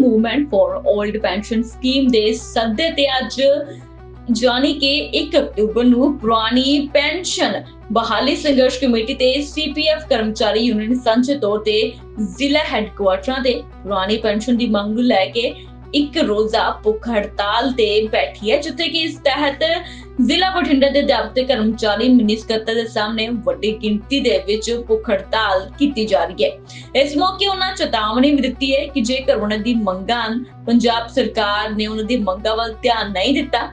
Movement for old pension scheme ਦੇ ਸੱਦੇ ਤੇ ਅੱਜ ਜਾਣੀ ਕਿ 1 ਅਕਤੂਬਰ ਨੂੰ ਪੁਰਾਣੀ ਪੈਨਸ਼ਨ ਬਹਾਲੀ ਸੰਘਰਸ਼ ਕਮੇਟੀ ਤੇ ਸੀਪੀਐਫ ਕਰਮਚਾਰੀ ਯੂਨੀਅਨ ਸਾਂਝੇ ਤੌਰ ਤੇ ਜ਼ਿਲ੍ਹਾ ਹੈੱਡਕੁਆਟਰਾਂ ਦੇ ਪੁਰਾਣੀ ਪੈਨਸ਼ਨ ਦੀ ਮੰਗ ਨੂੰ ਲੈ ਕੇ ਇੱਕ ਰੋਜ਼ਾ ਭੁੱਖ ਹੜਤਾਲ ਤੇ ਬੈਠੀ ਹੈ, ਜਿੱਥੇ ਕਿ ਇਸ ਤਹਿਤ ਜ਼ਿਲ੍ਹਾ ਬਠਿੰਡਾ ਦੇ ਅਧਿਆਪਕ ਕਰਮਚਾਰੀ ਮਿਨੀ ਸਕੱਤਰ ਦੇ ਸਾਹਮਣੇ ਵੱਡੀ ਗਿਣਤੀ ਦੇ ਵਿੱਚ ਭੁੱਖ ਹੜਤਾਲ ਕੀਤੀ ਜਾ ਰਹੀ ਹੈ। ਇਸ ਮੌਕੇ ਉਹਨਾਂ ਚੇਤਾਵਨੀ ਵੀ ਦਿੱਤੀ ਹੈ ਕਿ ਜੇਕਰ ਉਹਨਾਂ ਦੀ ਮੰਗਾਂ ਪੰਜਾਬ ਸਰਕਾਰ ਨੇ ਉਹਨਾਂ ਦੀ ਮੰਗਾਂ ਵੱਲ ਧਿਆਨ ਨਹੀਂ ਦਿੱਤਾ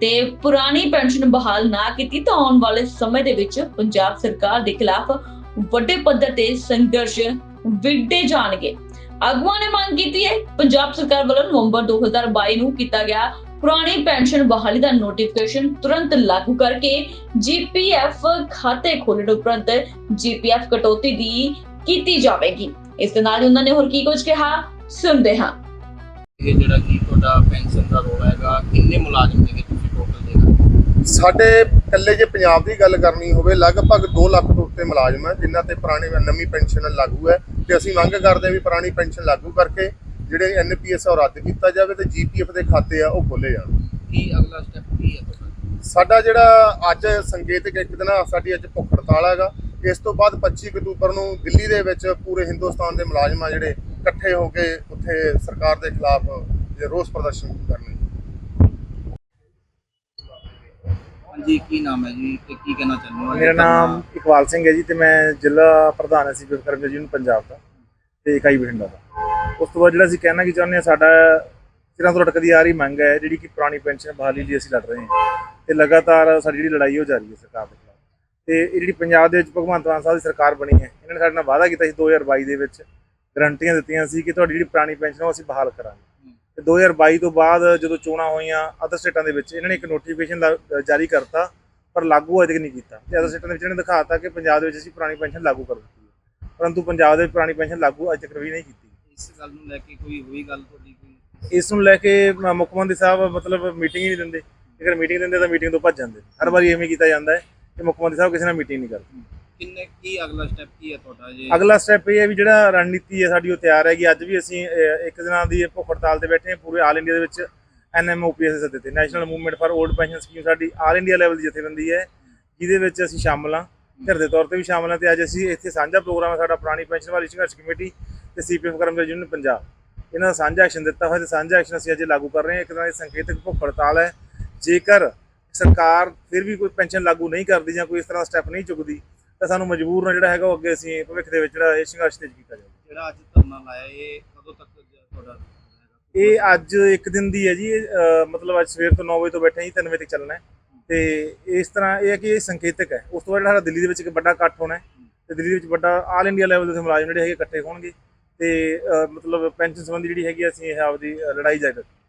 ਤੇ ਪੁਰਾਣੀ ਪੈਨਸ਼ਨ ਬਹਾਲ ਨਾ ਕੀਤੀ, ਤਾਂ ਆਉਣ ਵਾਲੇ ਸਮੇਂ ਦੇ ਵਿੱਚ ਪੰਜਾਬ ਸਰਕਾਰ ਦੇ ਖਿਲਾਫ ਵੱਡੇ ਪੱਧਰ ਤੇ ਸੰਘਰਸ਼ ਵਿੱਢੇ ਜਾਣਗੇ। ਆਗੂਆਂ ਨੇ ਮੰਗ ਕੀਤੀ ਹੈ, ਪੰਜਾਬ ਸਰਕਾਰ ਵੱਲੋਂ ਨਵੰਬਰ 2022 ਨੂੰ ਕੀਤਾ ਗਿਆ ਪੁਰਾਣੀ ਪੈਨਸ਼ਨ ਬਹਾਲੀ ਦਾ ਨੋਟੀਫਿਕੇਸ਼ਨ ਤੁਰੰਤ ਲਾਗੂ ਕਰਕੇ ਜੀਪੀਐਫ ਖਾਤੇ ਖੋਲ੍ਹਣ ਉਪਰੰਤ ਜੀਪੀਐਫ ਕਟੌਤੀ ਦੀ ਕੀਤੀ ਜਾਵੇਗੀ। ਇਸ ਦੇ ਨਾਲ ਹੀ ਉਹਨਾਂ ਨੇ ਹੋਰ ਕੀ ਕੁਝ ਕਿਹਾ? ਸੁਣਦੇ ਹਾਂ। ਇਹ ਜਿਹੜਾ ਕੀ ਤੁਹਾਡਾ ਪੈਨਸ਼ਨ ਦਾ ਰੋਲ ਹੈਗਾ ਕਿੰਨੇ ਮੁਲਾਜ਼ਮ ਨੇ ਤੁਸੀਂ ਟੋਟਲ ਦੇਗਾ ਸਾਡੇ ਇਕੱਲੇ ਜੇ ਪੰਜਾਬ ਦੀ ਗੱਲ ਕਰਨੀ ਹੋਵੇ ਲਗਭਗ 2 ਲੱਖ ਤੋਂ ਉੱਤੇ ਮੁਲਾਜ਼ਮ ਹੈ ਜਿਨ੍ਹਾਂ ਤੇ ਪੁਰਾਣੀ ਨਵੀਂ ਪੈਨਸ਼ਨ ਲਾਗੂ ਹੈ ਤੇ ਅਸੀਂ ਮੰਗ ਕਰਦੇ ਹਾਂ ਵੀ ਪੁਰਾਣੀ ਪੈਨਸ਼ਨ ਲਾਗੂ ਕਰਕੇ ਜਿਹੜੇ ਐਨਪੀਐਸ ਉਹ ਰੱਦ ਕੀਤਾ ਜਾਵੇ ਤੇ ਜੀਪੀਐਫ ਦੇ ਖਾਤੇ ਆ ਉਹ ਖੋਲੇ ਜਾਣ ਕੀ ਅਗਲਾ ਸਟੈਪ ਕੀ ਹੈ ਤੁਹਾਡਾ? ਸਾਡਾ ਜਿਹੜਾ ਅੱਜ ਸੰਕੇਤਕ ਇੱਕ ਦਿਨ ਸਾਡੀ ਅੱਜ ਭੁੱਖ ਹੜਤਾਲ ਹੈਗਾ। ਇਸ ਤੋਂ ਬਾਅਦ 25 ਅਕਤੂਬਰ ਨੂੰ ਦਿੱਲੀ ਦੇ ਵਿੱਚ ਪੂਰੇ ਹਿੰਦੁਸਤਾਨ ਦੇ ਮੁਲਾਜ਼ਮ ਆ ਜਿਹੜੇ ਇਕੱਠੇ ਹੋ ਕੇ ਉੱਥੇ ਸਰਕਾਰ ਦੇ ਖਿਲਾਫ ਜੇ ਰੋਸ ਪ੍ਰਦਰਸ਼ਨ ਕਰਨੇ ਹਾਂਜੀ ਕੀ ਨਾਮ ਹੈ ਜੀ ਤੇ ਕੀ ਕਹਿਣਾ ਚਾਹੁੰਦੇ ਹੋ? ਮੇਰਾ ਨਾਮ ਇਕਬਾਲ ਸਿੰਘ ਹੈ ਜੀ ਤੇ ਮੈਂ ਜ਼ਿਲ੍ਹਾ ਪ੍ਰਧਾਨ ਸੀ ਕਰਮਚਾਰੀ ਯੂਨੀਅਨ ਪੰਜਾਬ ਦਾ। ਤੇ ਇਕਾਈ ਬਠਿੰਡਾ ਦਾ। ਉਸ ਤੋਂ ਬਾਅਦ ਜਿਹੜਾ ਅਸੀਂ ਕਹਿਣਾ ਕੀ ਚਾਹੁੰਦੇ ਹਾਂ, ਸਾਡਾ ਸਿਰਾਂ ਤੋਂ ਲਟਕਦੀ ਆ ਰਹੀ ਮੰਗ ਹੈ, ਜਿਹੜੀ ਕਿ ਪੁਰਾਣੀ ਪੈਨਸ਼ਨ ਬਹਾਲੀ ਲਈ ਅਸੀਂ ਲੜ ਰਹੇ ਹਾਂ। ਤੇ ਲਗਾਤਾਰ ਸਾਡੀ ਜਿਹੜੀ ਲੜਾਈ ਹੋ ਜਾਰੀ ਹੈ ਸਰਕਾਰ ਦੇ ਖਿਲਾਫ। ਤੇ ਇਹ ਜਿਹੜੀ ਪੰਜਾਬ ਦੇ ਵਿੱਚ ਭਗਵੰਤ ਮਾਨ ਸਾਹਿਬ ਦੀ ਸਰਕਾਰ ਬਣੀ ਹੈ, ਇਹਨਾਂ ਨੇ ਸਾਡੇ ਨਾਲ ਵਾਅਦਾ ਕੀਤਾ ਸੀ 2022 ਦੇ ਵਿੱਚ, ਗਰੰਟੀਆਂ ਦਿੱਤੀਆਂ ਸੀ ਕਿ ਤੁਹਾਡੀ ਜਿਹੜੀ ਪੁਰਾਣੀ ਪੈਨਸ਼ਨ ਉਹ ਅਸੀਂ ਬਹਾਲ ਕਰਾਂਗੇ। ਤੇ 2022 ਤੋਂ ਬਾਅਦ ਜਦੋਂ ਚੋਣਾਂ ਹੋਈਆਂ ਅਦਰ ਸਟੇਟਾਂ ਦੇ ਵਿੱਚ, ਇਹਨਾਂ ਨੇ ਇੱਕ ਨੋਟੀਫਿਕੇਸ਼ਨ ਜਾਰੀ ਕਰਤਾ, ਪਰ ਲਾਗੂ ਅਜੇ ਤੱਕ ਨਹੀਂ ਕੀਤਾ। ਤੇ ਅਦਰ ਸਟੇਟਾਂ ਦੇ ਵਿੱਚ ਇਹਨਾਂ ਨੇ ਦਿਖਾਤਾ ਕਿ ਪੰਜਾਬ ਦੇ ਵਿੱਚ ਅਸੀਂ ਪੁਰਾਣੀ ਪੈਨਸ਼ਨ ਲਾਗੂ ਕਰ ਦਿੱਤੀ ਪਰੰਤੂ ਪੰਜਾਬ ਦੇ ਪੁਰਾਣੀ ਪੈਨਸ਼ਨ ਲਾਗੂ ਅਜੇ ਤੱਕ ਵੀ ਨਹੀਂ ਕੀਤੀ। ਇਸ ਗੱਲ ਨੂੰ ਲੈ ਕੇ ਕੋਈ ਹੋਈ ਗੱਲ ਤੁਹਾਡੀ ਕੋਈ? ਇਸ ਨੂੰ ਲੈ ਕੇ ਮੁੱਖ ਮੰਤਰੀ ਸਾਹਿਬ ਮਤਲਬ ਮੀਟਿੰਗ ਹੀ ਨਹੀਂ ਦਿੰਦੇ। ਜੇਕਰ ਮੀਟਿੰਗ ਦਿੰਦੇ ਤਾਂ ਮੀਟਿੰਗ ਤੋਂ ਭੱਜ ਜਾਂਦੇ। ਹਰ ਵਾਰੀ ਐਵੇਂ ਕੀਤਾ ਜਾਂਦਾ ਹੈ ਕਿ ਮੁੱਖ ਮੰਤਰੀ ਸਾਹਿਬ ਕਿਸੇ ਨਾਲ ਮੀਟਿੰਗ ਨਹੀਂ ਕਰਦੇ। ਕਿੰਨੇ ਕੀ ਅਗਲਾ ਸਟੈਪ ਕੀ ਹੈ ਤੁਹਾਡਾ ਜੀ? ਅਗਲਾ ਸਟੈਪ ਇਹ ਹੈ ਵੀ ਜਿਹੜਾ ਰਣਨੀਤੀ ਹੈ ਸਾਡੀ ਉਹ ਤਿਆਰ ਹੈਗੀ ਅੱਜ ਵੀ ਅਸੀਂ ਇੱਕ ਦਿਨਾਂ ਦੀ ਭੁੱਖ ਹੜਤਾਲ ਤੇ ਬੈਠੇ ਹਾਂ ਪੂਰੇ ਆਲ ਇੰਡੀਆ ਦੇ ਵਿੱਚ ਐਨਐਮਓਪੀਐਸ ਦੇ ਸੱਦੇ ਤੇ। National movement for old pension scheme ਸਾਡੀ ਆਲ ਇੰਡੀਆ ਲੈਵਲ ਦੀ ਜਥੇਬੰਦੀ ਹੈ ਜਿਹਦੇ ਵਿੱਚ ਅਸੀਂ ਸ਼ਾਮਲ ਹਾਂ। ਘਰ ਦੇ ਤੌਰ ਤੇ ਵੀ ਸ਼ਾਮਲ ਹਾਂ ਤੇ ਅੱਜ ਅਸੀਂ ਇੱਥੇ ਸਾਂਝਾ ਪ੍ਰੋਗਰਾਮ ਹੈ ਸਾਡਾ ਪੁਰਾਣੀ ਪੈਨਸ਼ਨ ਵਾਲੀ ਸੰਘਰਸ਼ ਕਮੇਟੀ ਤੇ ਸੀਪੀਐਫ ਕਰਮਚਾਰੀ ਯੂਨੀਅਨ ਪੰਜਾਬ। ਇਹਨਾਂ ਦਾ ਸਾਂਝਾ ਐਕਸ਼ਨ ਦਿੱਤਾ ਹੋਇਆ ਤੇ ਸਾਂਝਾ ਐਕਸ਼ਨ ਅਸੀਂ ਅੱਜ ਲਾਗੂ ਕਰ ਰਹੇ ਹਾਂ। ਇੱਕ ਤਰ੍ਹਾਂ ਦੀ ਸੰਕੇਤਕ ਭੁੱਖ ਹੜਤਾਲ ਹੈ। ਜੇਕਰ ਸਰਕਾਰ ਫਿਰ ਵੀ ਕੋਈ ਪੈਨਸ਼ਨ ਲਾਗੂ ਨਹੀਂ ਕਰਦੀ ਜਾਂ ਕੋਈ ਇਸ ਤਰ੍ਹਾਂ ਦਾ ਸਟੈਪ ਨਹੀਂ ਚੁੱਕਦੀ ਤਾਂ ਸਾਨੂੰ ਮਜਬੂਰ ਨਾਲ ਜਿਹੜਾ ਹੈਗਾ ਉਹ ਅੱਗੇ ਅਸੀਂ ਭਵਿੱਖ ਦੇ ਵਿੱਚ ਜਿਹੜਾ ਇਹ ਸੰਘਰਸ਼ ਤੇਜ਼ ਕੀਤਾ ਜਾਵੇ। ਜਿਹੜਾ ਅੱਜ ਧਰਨਾ ਲਾਇਆ ਇਹ ਕਦੋਂ ਤੱਕ ਤੁਹਾਡਾ? ਇਹ ਅੱਜ ਇੱਕ ਦਿਨ ਦੀ ਹੈ ਜੀ। ਮਤਲਬ ਅੱਜ ਸਵੇਰ ਤੋਂ 9 ਵਜੇ ਤੋਂ ਬੈਠੇ ਹਾਂ ਜੀ 3 ਵਜੇ ਤੱਕ ਚੱਲਣਾ ਹੈ। ਤੇ ਇਸ ਤਰ੍ਹਾਂ ਇਹ ਹੈ ਕਿ ਇਹ ਸੰਕੇਤਕ ਹੈ। ਉਸ ਤੋਂ ਬਾਅਦ ਜਿਹੜਾ ਸਾਡਾ ਦਿੱਲੀ ਦੇ ਵਿੱਚ ਇੱਕ ਵੱਡਾ ਇਕੱਠ ਹੋਣਾ ਹੈ ਤੇ ਦਿੱਲੀ ਦੇ ਵਿੱਚ ਵੱਡਾ ਆਲ ਇੰਡੀਆ ਲੈਵਲ ਦੇ ਮੁਲਾਜ਼ਮ ਜਿਹੜੇ ਹੈਗੇ ਇਕੱਠੇ ਹੋਣਗੇ ਤੇ ਮਤਲਬ ਪੈਨਸ਼ਨ ਸੰਬੰਧੀ ਜਿਹੜੀ ਹੈਗੀ ਅਸੀਂ ਇਹ ਆਪਦੀ ਲੜਾਈ ਜਾਰੀ ਰੱਖਾਂਗੇ